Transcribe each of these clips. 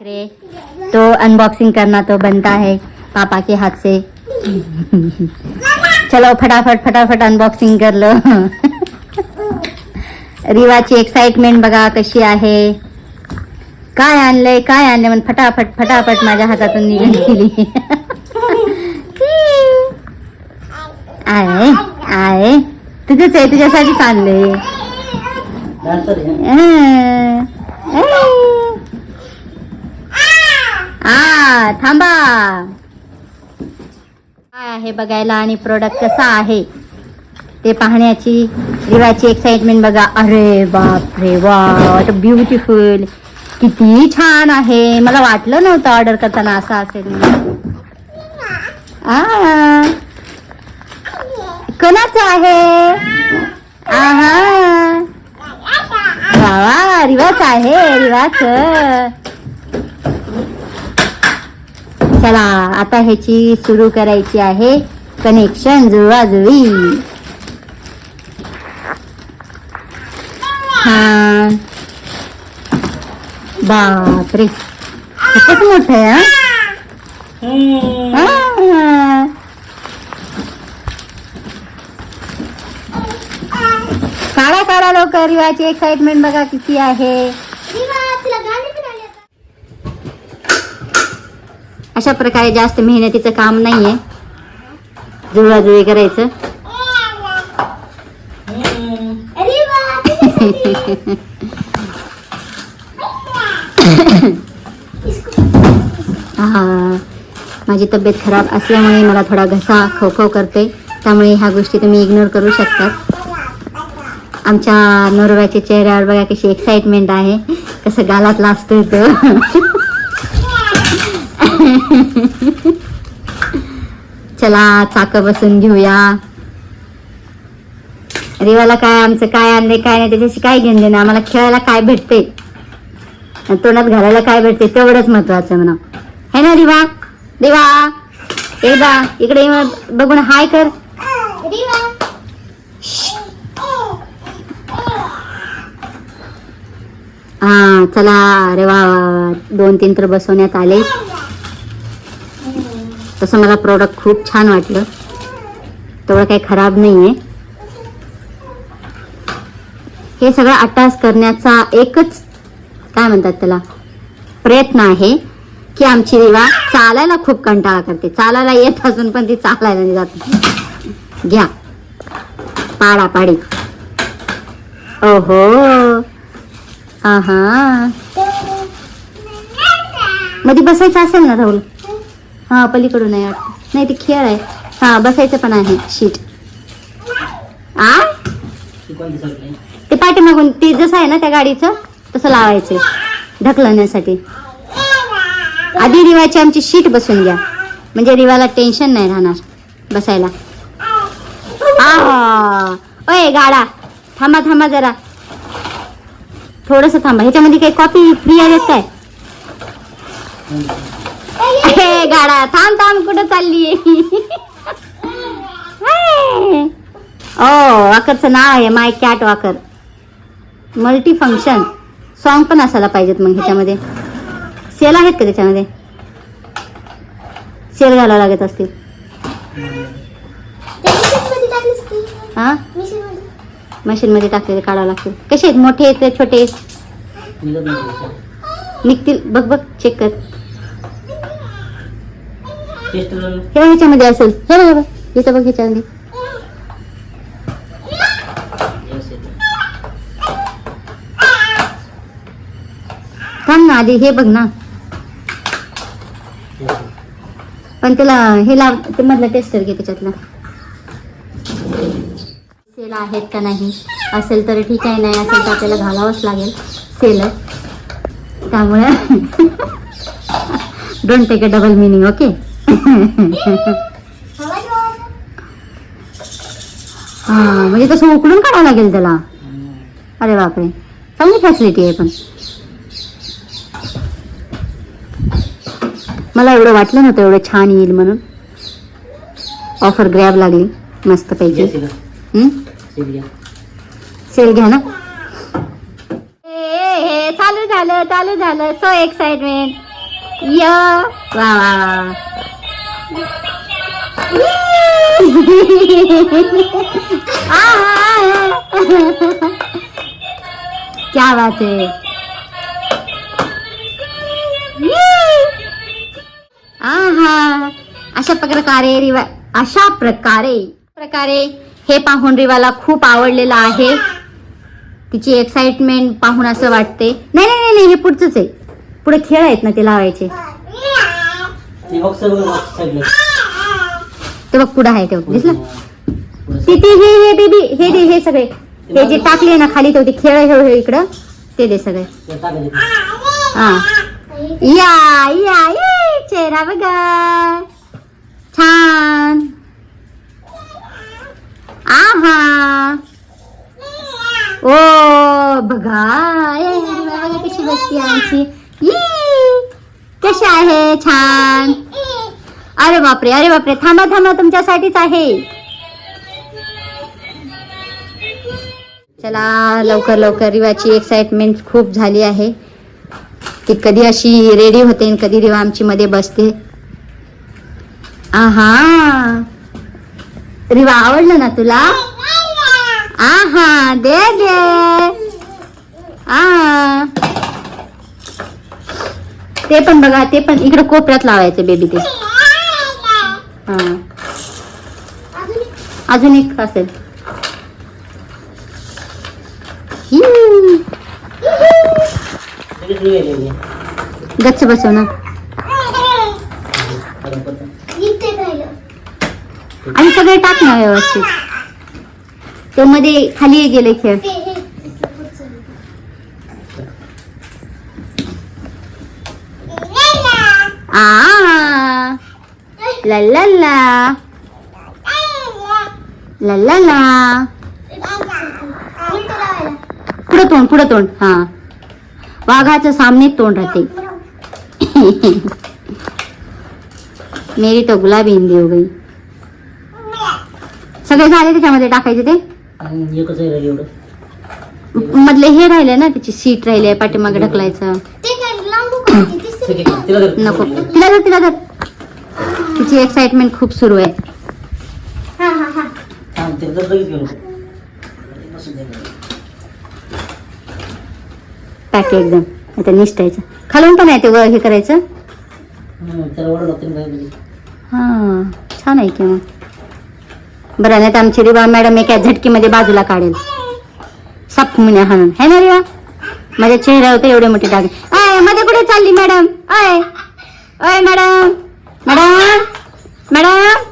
रे तो अनबॉक्सिंग करना तो बनता है पापा के हाथ से। चलो फटाफट फटाफट अनबॉक्सिंग कर लो। रिवाची एक्साइटमेंट बघा कशी आहे। काय आणलंय काय आणलंय म्हणून फटाफट फटाफट माझ्या हातातून निघून गेली. आहे आहे. तुझंच आहे तुझ्यासाठीच आणलंय. हा आ थांबा. काय आहे बघायला आणि प्रोडक्ट कसा आहे? ते पाहण्याची रिवाची एक्साइटमेंट बघा. अरे बाप रे वा ब्युटिफुल किती छान आहे. मला वाटलं नव्हतं ऑर्डर करताना असं असेल. आ. कोणाचं आहे? आहा. वा वा रिवाच आहे रिवाच चला आता ह्याची सुरू करायची आहे कनेक्शन जुळवाजुळी हा. बापरे. खूपच मोठं आहे हा? काढा काढा लवकर. रिवाची एक्साइटमेंट बघा किती आहे. अशा प्रकारे जास्त मेहनतीचं काम नाही आहे जुळाजुळी करायचं. हा माझी तब्येत खराब असल्यामुळे मला थोडा घसा खवखव करते. त्यामुळे ह्या गोष्टी तुम्ही इग्नोर करू शकतात. आमच्या नोरव्याच्या चेहऱ्यावर बघा कशी एक्साइटमेंट आहे. कसं गालात लाचतोय तो. चला चाक बसून घेऊया. रिवाला काय आमचं काय आणले काय नाही त्याच्याशी काय घेऊन देणं? आम्हाला खेळायला काय भेटते तोंडात घालायला काय भेटते तेवढंच महत्वाचं म्हणा. है ना रिवा? देवा एकदा इकडे येऊन बघून हाय कर. हा चला अरे वा. दोन तीन तर बसवण्यात आले. तसं मला प्रोडक्ट खूप छान वाटलं. तेवढं काही खराब नाही आहे हे सगळं अट्टास करण्याचा एकच काय म्हणतात त्याला प्रयत्न आहे की आमची रिवा चालायला खूप कंटाळा करते. चालायला येत असून पण ती चालायला नाही जात. घ्या. पाडा पाडी ओहो. हा मध्ये बसायचं असेल ना राहुल? हा पलीकडून आहे. वाटतं. नाही ते खेळ आहे. हा बसायचं पण आहे. शीट आ? ते पाठीमागून ते जसं आहे ना त्या गाडीचं तसं लावायचं ढकलण्यासाठी. आधी रिवाची आमची शीट बसून घ्या. म्हणजे रिवाला टेन्शन नाही राहणार बसायला. आ ओय गाडा. थांबा थांबा जरा. थोडस थांबा. ह्याच्यामध्ये काही कॉपी फ्री आहेत काय? गाडा थांब थांब कुठं चालली? ओ वाकरचं नाव आहे my cat walker. Multi function song पण असायला पाहिजेत मग ह्याच्यामध्ये. सेल आहेत का त्याच्यामध्ये? सेल घालावं लागत असतील. हा? मशीन मध्ये टाकलेले काढावं लागतील. कसे आहेत? मोठे आहेत छोटे आहेत? निघतील. बघ बघ चेक कर. हे बघ ह्याच्यामध्ये असेल? हे बघ बघ इथं बघ ह्याच्यामध्ये थांब ना आधी हे बघ ना. पण त्याला हे लाव ते मधला टेस्टर घे त्याच्यातला. सेल आहेत का नाही? असेल तर ठीक आहे नाही असेल तर आपल्याला घालावंच लागेल सेल. त्यामुळे don't take a double meaning okay हा म्हणजे तसं उकडून काढावं लागेल त्याला. अरे बापरे. चांगली फॅसिलिटी आहे पण. मला एवढं वाटलं नव्हतं एवढं छान येईल म्हणून. ऑफर ग्रॅब लागली मस्त पैकी. सेल घ्या. ना. ए, ए, ए, चालू झालं चालू झालं. सो एक्साइटमेंट य वा वा वा. क्या बात है? आहा अशा प्रकारे रिवा अशा प्रकारे प्रकारे हे पाहून रिवाला खूप आवडलेलं आहे. तिची एक्साइटमेंट पाहून असं वाटते. नाही नाही नाही नाही, हे पुढचंच आहे. पुढे खेळ आहेत ना ते लावायचे. ते बघ पुढे आहे ते दिसलं? पुढं ते ते हे हे बेबी हे दे हे सगळे. हे जे टाकले ना खाली ते खेळ हे हे इकडं ते दे सगळे. तिथे. हा. या या ये चेहरा बघा. छान. आहा. ओ बघा. बघा कशी बसती आमची. ये, कशी आहे? छान. अरे बापरे अरे बापरे. थांबा थांबा तुमच्यासाठीच आहे. चला लवकर लवकर. रिवाची एक्साइटमेंट खूप झाली आहे. ती कधी अशी रेडी होते आणि कधी रिवा आमची मध्ये बसते. आहा. रिवा आवडलं ना तुला? आहा दे दे. आ. ते पण बघा ते पण इकडे कोपऱ्यात लावायचे बेबी ते. हा. अजून एक असेल. गच्च बसव ना. आणि सगळे टाक ना व्यवस्थित. तो मध्ये खाली गेले खेळ आ ला ला ला ला ला ला पुढं तोंड पुढं तोंड. हा. वाघाचं सामने तोंड राहते. मेरी तो गुलाबी हिंदी हो गई. सगळे झाले त्याच्यामध्ये टाकायचे ते? आणि एकच आहे राहिलं एवढं. मधले हे राहिले ना त्याची सीट राहिले पाठीमागे ढकलायचं. नको. तिला धर तिला धर. तिची एक्साइटमेंट खूप सुरू आहे. पॅक एकदम. आता निसटायचं खालून पण आहे ते वर हे करायचं? हं. हा छान आहे की मग. बरं नाही तर आमची रिवा मॅडम एका झटकीमध्ये बाजूला काढेल. सप म्हणे हाणून. है ना रिवा? माझ्या चेहऱ्यावर एवढे मोठे डाग. अयमध्ये कुठे चालली मॅडम. अय अय मॅडम. मॅडम? मॅडम?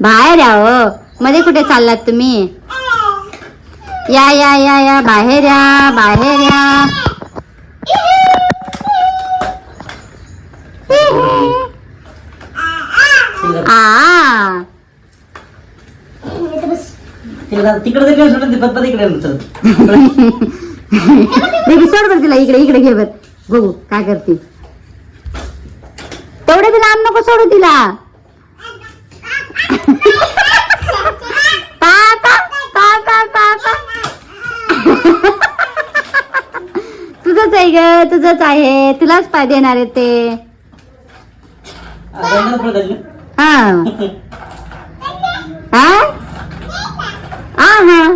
बाहेर या हो. मध्ये कुठे चाललात तुम्ही? या या या या. बाहेर या बाहेर या. तिकडे तिकडे सोड. तिला इकडे इकडे घे बघू काय करते. तेवढे बी लांब नको सोडू तिला. पापा पापा पापा तुझंच आहे ग तुझंच आहे. तुलाच पाय देणार आहे ते. हा. हा हा हा.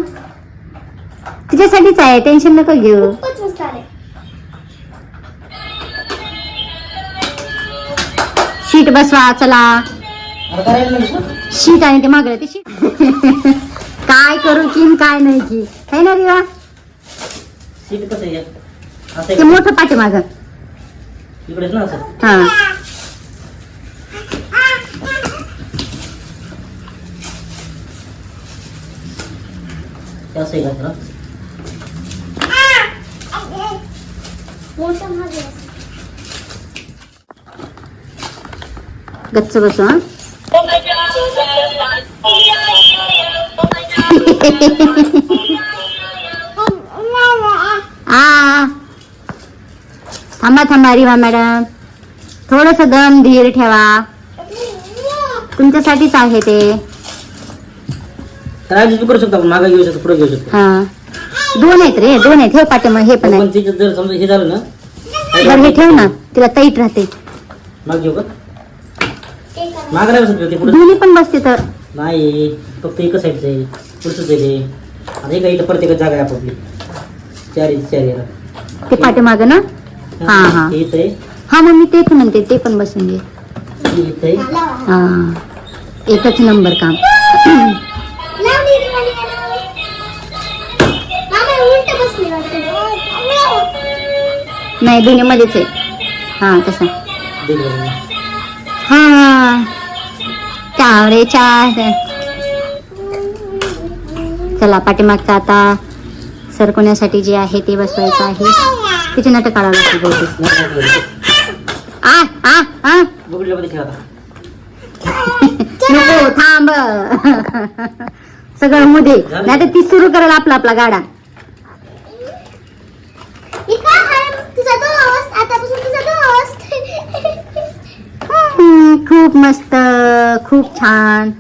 तुझ्यासाठीच आहे. टेन्शन नको घेऊ. शीट बसवा चला? शीट आणि ते मागलं ते शीट. काय करू की न काय नाही की. है ना रिवा? ते? मोठं पाठी माग इकडेच ना असं? हा. ते असं. आहे का जरा? गच्च बसू हा. आ. थांबा थांबा रिवा मॅडम. थोडस दम धीर ठेवा. तुमच्यासाठीच आहे ते. तर ऍडजस्ट करू शकतो मागे घेऊ शकतो पुढे घेऊ शकतो. हा. दोन आहेत रे दोन आहेत. हे पाठीमाग हे पण आहे. जर समजा हे झालं ना बरं हे ठेव ना. तिला टाईट राहते. माग घेऊ का? माग नाही बसत का पुढे दोन्ही पण बसते तर. नाही फक्त एकच साईडचं आहे. पुढचंच आहे. ते आता एका इथं प्रत्येक जागा आहे आपापली चार इथं चार ते पाठीमाग ना? हा, हा. हे. इथं आहे. हा मग मी तेच म्हणते ते पण बसून घे. हे इथं आहे. हा एकच नंबर काम. नाही दोन्ही मध्येच आहे. हा तसा. हा. चावरे चार चला पाठीमागचं आता सरकवण्यासाठी जे आहे ते बसवायचं आहे. तिचे नट काढावं लागते बहुतेक. आ नको थांब. सगळं मध्ये नाही तर ती सुरू करेल आपला आपला गाडा. खूप मस्त खूप छान.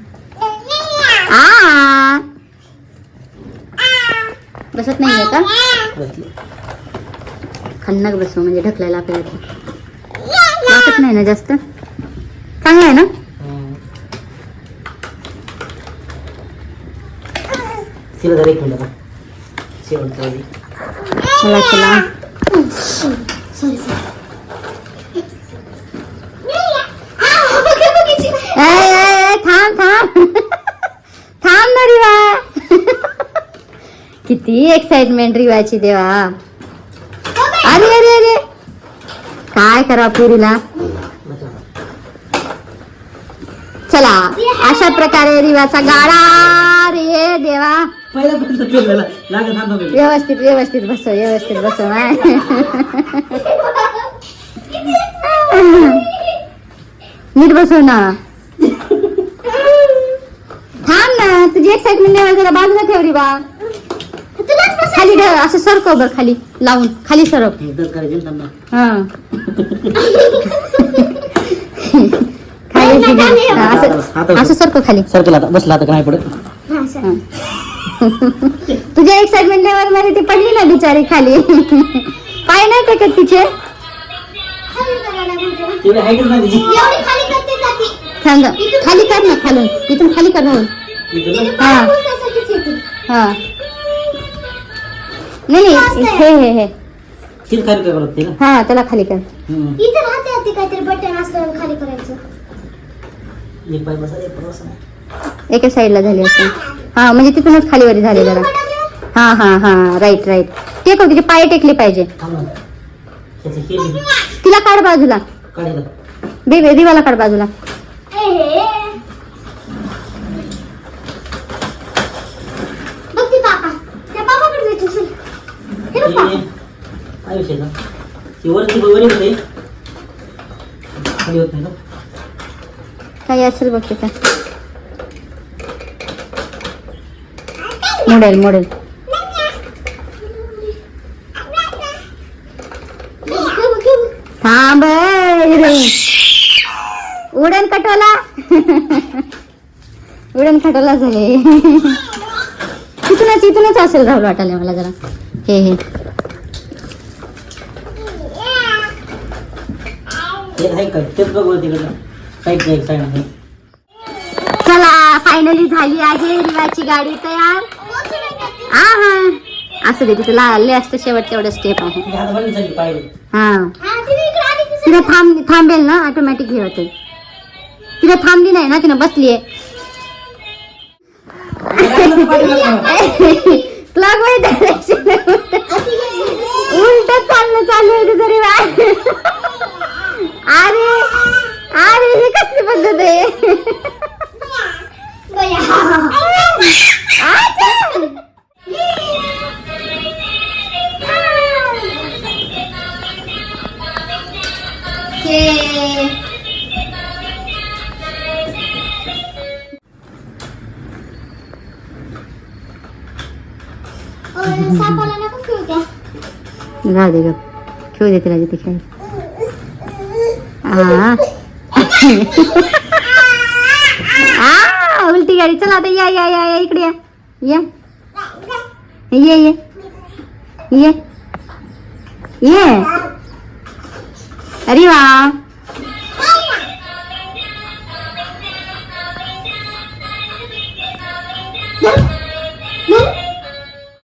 आ. बसत नाहीये का? खन्नक बसव म्हणजे ढकलायला आपल्याला. वाटत नाही ना जास्त? चांगलं आहे ना. चला चला ए, ए, ए, थांब थांब. थांब ना रिवा. किती एक्साइटमेंट रिवाची देवा. अरे अरे अरे काय करा पुरीला? चला अशा प्रकारे रिवाचा गाडा रे देवा. व्यवस्थित व्यवस्थित बसव व्यवस्थित बसव हा. नीट बसव ना. तुझी एक्साइटमेंट नाही जरा बाजूला ठेव रे बा. खाली ठेव असं सरकव बर खाली लावून खाली सरक हे खाली असं असं सरकव खाली. सरकेल बसला आता नाही पडत. तुझ्या एक्साइटमेंट लेवल मध्ये ती पडली ना बिचारी खाली. पाय नाही टेकत तिचे. तिला हाईटच नाही? तिची. सांग खाली कर ना खालून. इथून खाली कर ना. हा. हा. नाही नाही हे हे हे. तिला खाली हा त्याला खाली कर. हम्म. इथे राहते आधी काहीतरी बटन असलं खाली करायचं. एक पाय बसा एक पाय बसा. एका साईडला झाली असं हा म्हणजे तिथूनच खालीवरी झाले जरा. हा हा हा राईट राईट टेक तिचे पाय टेकले पाहिजे. थांब त्याचं हे तिला काढ बाजूला. काढायला बेबी दिवाला काढ बाजूला. ए हे बघ ती काका त्या बाबाकडे जायचं असेल हे बघ हे काका काय विषय ना ती वरची वरी होते. खाली होत नाही ना काही असेल बघ तिथं मोडेल मोडेल थांब रे उडण कटोला. उडण कटोला झाले. तिथूनच इथूनच असेल राहुल वाटायला मला जरा. हे हे. हे का तेच बघ तिकडं. चला फायनली झाली आहे रिवाची गाडी तयार. हा हा. असं दे तिथं लागले असतं शेवट तेवढं स्टेप आहे. झाली पाहिजे हा. तिला थांब थांबेल ना ऑटोमॅटिक हे होते तिला थांबली नाही ना तिनं बसली आहे क्लॉक उलट चालणं चालू आहे तुझं रे बा. अरे अरे ही कसली पद्धत आहे. राहू दे ग खेळू दे तिला जिथे खेळ आ, उलटी गाडी चला आता या या या या इकडे या या ये ये ये ये अरे वा